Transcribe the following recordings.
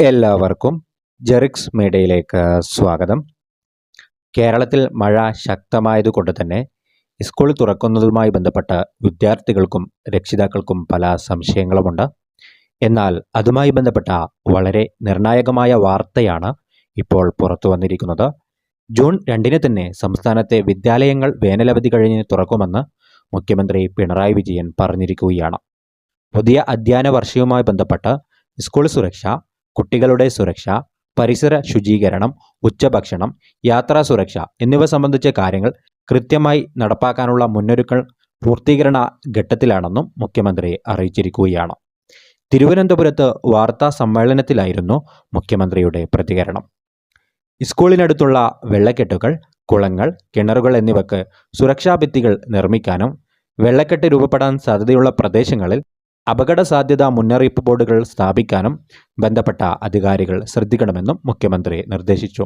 എല്ലാവർക്കും ജെറിക്സ് മീഡിയയിലേക്ക് സ്വാഗതം. കേരളത്തിൽ മഴ ശക്തമായതുകൊണ്ട് തന്നെ സ്കൂൾ തുറക്കുന്നതുമായി ബന്ധപ്പെട്ട വിദ്യാർത്ഥികൾക്കും രക്ഷിതാക്കൾക്കും പല സംശയങ്ങളുമുണ്ട്. എന്നാൽ അതുമായി ബന്ധപ്പെട്ട വളരെ നിർണായകമായ വാർത്തയാണ് ഇപ്പോൾ പുറത്തു വന്നിരിക്കുന്നത്. ജൂൺ രണ്ടിന് തന്നെ സംസ്ഥാനത്തെ വിദ്യാലയങ്ങൾ വേനലവധി കഴിഞ്ഞ് തുറക്കുമെന്ന് മുഖ്യമന്ത്രി പിണറായി വിജയൻ പറഞ്ഞിരിക്കുകയാണ്. പുതിയ അധ്യയന വർഷവുമായി ബന്ധപ്പെട്ട് സ്കൂൾ സുരക്ഷ കുട്ടികളുടെ സുരക്ഷ പരിസര ശുചീകരണം ഉച്ചഭക്ഷണം യാത്രാ സുരക്ഷ എന്നിവ സംബന്ധിച്ച കാര്യങ്ങൾ കൃത്യമായി നടപ്പാക്കാനുള്ള മുന്നൊരുക്കൾ പൂർത്തീകരണ ഘട്ടത്തിലാണെന്നും മുഖ്യമന്ത്രി അറിയിച്ചിരിക്കുകയാണ്. തിരുവനന്തപുരത്ത് വാർത്താ സമ്മേളനത്തിലായിരുന്നു മുഖ്യമന്ത്രിയുടെ പ്രതികരണം. സ്കൂളിനടുത്തുള്ള വെള്ളക്കെട്ടുകൾ കുളങ്ങൾ കിണറുകൾ എന്നിവയ്ക്ക് സുരക്ഷാ ഭിത്തികൾ നിർമ്മിക്കാനും വെള്ളക്കെട്ട് രൂപപ്പെടാൻ സാധ്യതയുള്ള പ്രദേശങ്ങളിൽ അപകട സാധ്യതാ മുന്നറിയിപ്പ് ബോർഡുകൾ സ്ഥാപിക്കാനും ബന്ധപ്പെട്ട അധികാരികൾ ശ്രദ്ധിക്കണമെന്നും മുഖ്യമന്ത്രി നിർദ്ദേശിച്ചു.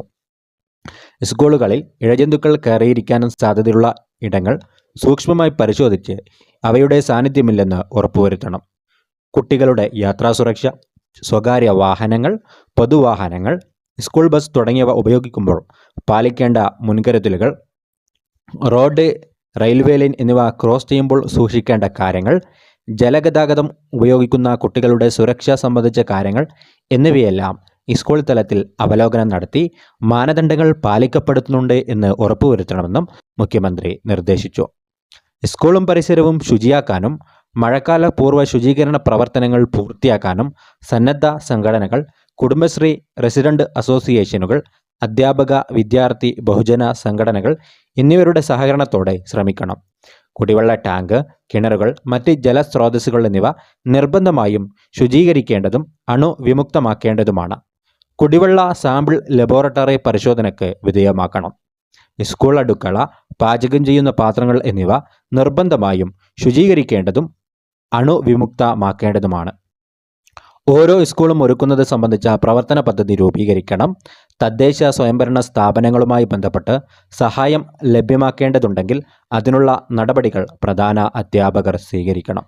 സ്കൂളുകളിൽ ഇഴജന്തുക്കൾ കയറിയിരിക്കാനും സാധ്യതയുള്ള ഇടങ്ങൾ സൂക്ഷ്മമായി പരിശോധിച്ച് അവയുടെ സാന്നിധ്യമില്ലെന്ന് ഉറപ്പുവരുത്തണം. കുട്ടികളുടെ യാത്രാ സുരക്ഷ സ്വകാര്യ വാഹനങ്ങൾ പൊതുവാഹനങ്ങൾ സ്കൂൾ ബസ് തുടങ്ങിയവ ഉപയോഗിക്കുമ്പോൾ പാലിക്കേണ്ട മുൻകരുതലുകൾ റോഡ് റെയിൽവേ ലൈൻ എന്നിവ ക്രോസ് ചെയ്യുമ്പോൾ സൂക്ഷിക്കേണ്ട കാര്യങ്ങൾ ജലഗതാഗതം ഉപയോഗിക്കുന്ന കുട്ടികളുടെ സുരക്ഷ സംബന്ധിച്ച കാര്യങ്ങൾ എന്നിവയെല്ലാം സ്കൂൾ തലത്തിൽ അവലോകനം നടത്തി മാനദണ്ഡങ്ങൾ പാലിക്കപ്പെടുന്നുണ്ട് എന്ന് ഉറപ്പുവരുത്തണമെന്നും മുഖ്യമന്ത്രി നിർദ്ദേശിച്ചു. സ്കൂളും പരിസരവും ശുചിയാക്കാനും മഴക്കാല പൂർവ ശുചീകരണ പ്രവർത്തനങ്ങൾ പൂർത്തിയാക്കാനും സന്നദ്ധ സംഘടനകൾ കുടുംബശ്രീ റെസിഡന്റ് അസോസിയേഷനുകൾ അധ്യാപക വിദ്യാർത്ഥി ബഹുജന സംഘടനകൾ എന്നിവരുടെ സഹകരണത്തോടെ ശ്രമിക്കണം. കുടിവെള്ള ടാങ്ക് കിണറുകൾ മറ്റ് ജലസ്രോതസ്സുകൾ എന്നിവ നിർബന്ധമായും ശുചീകരിക്കേണ്ടതും അണുവിമുക്തമാക്കേണ്ടതുമാണ്. കുടിവെള്ള സാമ്പിൾ ലബോറട്ടറി പരിശോധനയ്ക്ക് വിധേയമാക്കണം. സ്കൂൾ അടുക്കള പാചകം ചെയ്യുന്ന പാത്രങ്ങൾ എന്നിവ നിർബന്ധമായും ശുചീകരിക്കേണ്ടതും അണുവിമുക്തമാക്കേണ്ടതുമാണ്. ഓരോ സ്കൂളും ഒരുക്കുന്നത് സംബന്ധിച്ച പ്രവർത്തന പദ്ധതി രൂപീകരിക്കണം. തദ്ദേശ സ്വയംഭരണ സ്ഥാപനങ്ങളുമായി ബന്ധപ്പെട്ട് സഹായം ലഭ്യമാക്കേണ്ടതുണ്ടെങ്കിൽ അതിനുള്ള നടപടികൾ പ്രധാന അധ്യാപകർ സ്വീകരിക്കണം.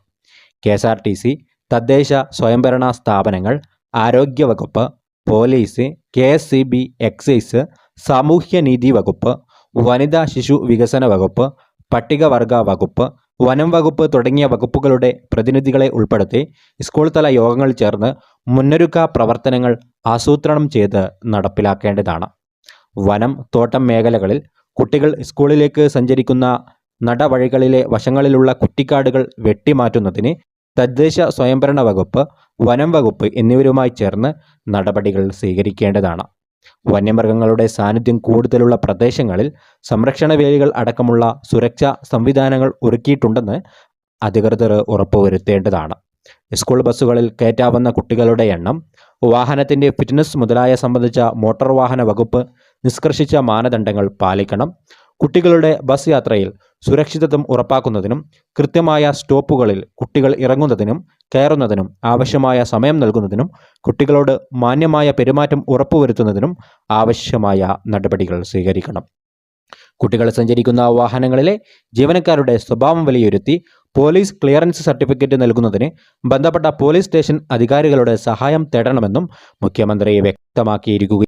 K S R T C തദ്ദേശ സ്വയംഭരണ സ്ഥാപനങ്ങൾ ആരോഗ്യവകുപ്പ് police K S C B excise സാമൂഹ്യനീതി വകുപ്പ് വനിതാ ശിശു വികസന വകുപ്പ് പട്ടികവർഗ വകുപ്പ് വനം വകുപ്പ് തുടങ്ങിയ വകുപ്പുകളുടെ പ്രതിനിധികളെ ഉൾപ്പെടുത്തി സ്കൂൾ തല യോഗങ്ങൾ ചേർന്ന് മുന്നൊരുക്ക പ്രവർത്തനങ്ങൾ ആസൂത്രണം ചെയ്ത് നടപ്പിലാക്കേണ്ടതാണ്. വനം തോട്ടം മേഖലകളിൽ കുട്ടികൾ സ്കൂളിലേക്ക് സഞ്ചരിക്കുന്ന നടവഴികളിലെ വശങ്ങളിലുള്ള കുറ്റിക്കാടുകൾ വെട്ടിമാറ്റുന്നതിന് തദ്ദേശ സ്വയംഭരണ വകുപ്പ് വനം വകുപ്പ് എന്നിവരുമായി ചേർന്ന് നടപടികൾ സ്വീകരിക്കേണ്ടതാണ്. വന്യമൃഗങ്ങളുടെ സാന്നിധ്യം കൂടുതലുള്ള പ്രദേശങ്ങളിൽ സംരക്ഷണ വേലികൾ അടക്കമുള്ള സുരക്ഷാ സംവിധാനങ്ങൾ ഒരുക്കിയിട്ടുണ്ടെന്ന് അധികൃതർ ഉറപ്പുവരുത്തേണ്ടതാണ്. സ്കൂൾ ബസ്സുകളിൽ കയറ്റാവുന്ന കുട്ടികളുടെ എണ്ണം വാഹനത്തിന്റെ ഫിറ്റ്നസ് മുതലായ സംബന്ധിച്ച മോട്ടോർ വാഹന വകുപ്പ് നിഷ്കർഷിച്ച മാനദണ്ഡങ്ങൾ പാലിക്കണം. കുട്ടികളുടെ ബസ് യാത്രയിൽ സുരക്ഷിതത്വം ഉറപ്പാക്കുന്നതിനും കൃത്യമായ സ്റ്റോപ്പുകളിൽ കുട്ടികൾ ഇറങ്ങുന്നതിനും കയറുന്നതിനും ആവശ്യമായ സമയം നൽകുന്നതിനും കുട്ടികളോട് മാന്യമായ പെരുമാറ്റം ഉറപ്പുവരുത്തുന്നതിനും ആവശ്യമായ നടപടികൾ സ്വീകരിക്കണം. കുട്ടികൾ സഞ്ചരിക്കുന്ന വാഹനങ്ങളിലെ ജീവനക്കാരുടെ സ്വഭാവം വിലയിരുത്തി പോലീസ് ക്ലിയറൻസ് സർട്ടിഫിക്കറ്റ് നൽകുന്നതിന് ബന്ധപ്പെട്ട പോലീസ് സ്റ്റേഷൻ അധികാരികളുടെ സഹായം തേടണമെന്നും മുഖ്യമന്ത്രി വ്യക്തമാക്കിയിരിക്കുകയാണ്